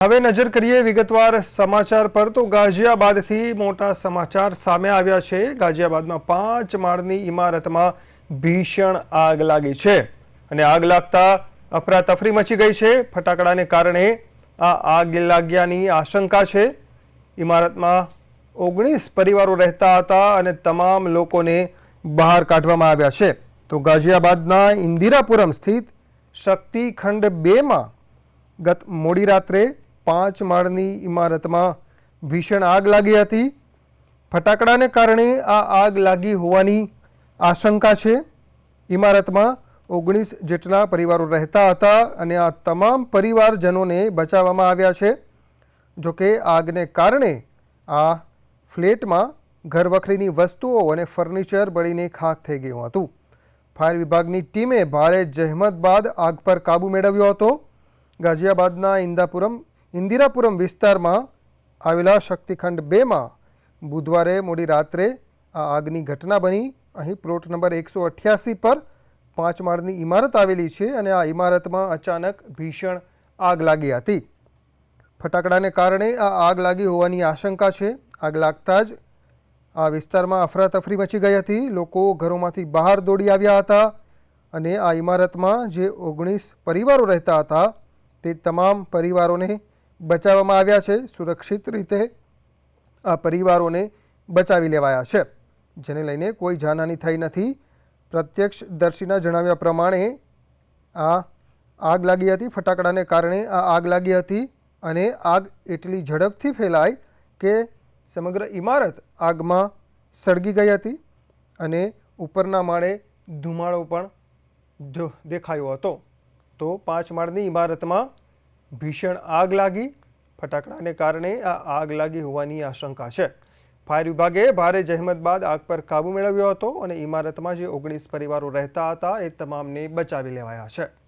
હવે નજર કરીએ વિગતવાર સમાચાર પર, તો ગાઝિયાબાદથી મોટા સમાચાર સામે આવ્યા છે. ગાઝિયાબાદમાં પાંચ માળની ઇમારતમાં ભીષણ આગ લાગી છે અને આગ લાગતા અફરાતફરી મચી ગઈ છે. ફટાકડાને કારણે આ આગ લાગ્યાની આશંકા છે. ઇમારતમાં ઓગણીસ પરિવારો રહેતા હતા અને તમામ લોકોને બહાર કાઢવામાં આવ્યા છે. તો ગાઝિયાબાદના ઇન્દિરાપુરમ સ્થિત શક્તિખંડ બેમાં ગત મોડી રાત્રે પાંચ માળની ઇમારતમાં ભીષણ આગ લાગી હતી. ફટાકડાને કારણે આ આગ લાગી હોવાની આશંકા છે. ઇમારતમાં ઓગણીસ જેટલા પરિવારો રહેતા હતા અને આ તમામ પરિવારજનોને બચાવવામાં આવ્યા છે. જોકે આગને કારણે આ ફ્લેટમાં ઘરવખરીની વસ્તુઓ અને ફર્નિચર બળીને ખાખ થઈ ગયું હતું. ફાયર વિભાગની ટીમે ભારે જહેમત બાદ આગ પર કાબૂ મેળવ્યો હતો. ગાઝિયાબાદના ઇન્દાપુરમ ઇન્દિરાપુરમ વિસ્તારમાં આવેલા શક્તિખંડ બેમાં બુધવારે મોડી રાત્રે આ આગની ઘટના બની. અહીં પ્લોટ નંબર એકસો અઠ્યાસી પર પાંચ માળની ઇમારત આવેલી છે અને આ ઇમારતમાં અચાનક ભીષણ આગ લાગી હતી. ફટાકડાને કારણે આ આગ લાગી હોવાની આશંકા છે. આગ લાગતા જ આ વિસ્તારમાં અફરાતફરી મચી ગઈ હતી. લોકો ઘરોમાંથી બહાર દોડી આવ્યા હતા અને આ ઇમારતમાં જે ઓગણીસ પરિવારો રહેતા હતા તે તમામ પરિવારોને બચાવવામાં આવ્યા છે. સુરક્ષિત રીતે આ પરિવારોને બચાવી લેવાયા છે. જેને લઈને કોઈ જાનહાની થઈ નથી. પ્રત્યક્ષદર્શીના જણાવ્યા પ્રમાણે આ આગ લાગી હતી. ફટાકડાને કારણે આ આગ લાગી હતી અને આગ એટલી ઝડપથી ફેલાઈ કે સમગ્ર ઇમારત આગમાં સળગી ગઈ હતી અને ઉપરના માળે ધુમાડો પણ દેખાયો હતો. તો પાંચ માળની ઇમારતમાં ભીષણ આગ લાગી. ફટાકડાને કારણે આ આગ લાગી હોવાની આશંકા છે. ફાયર વિભાગે ભારે જહેમત બાદ આગ પર કાબૂ મેળવ્યો હતો અને ઇમારતમાં જે ઓગણીસ પરિવારો રહેતા હતા એ તમામને બચાવી લેવાયા છે.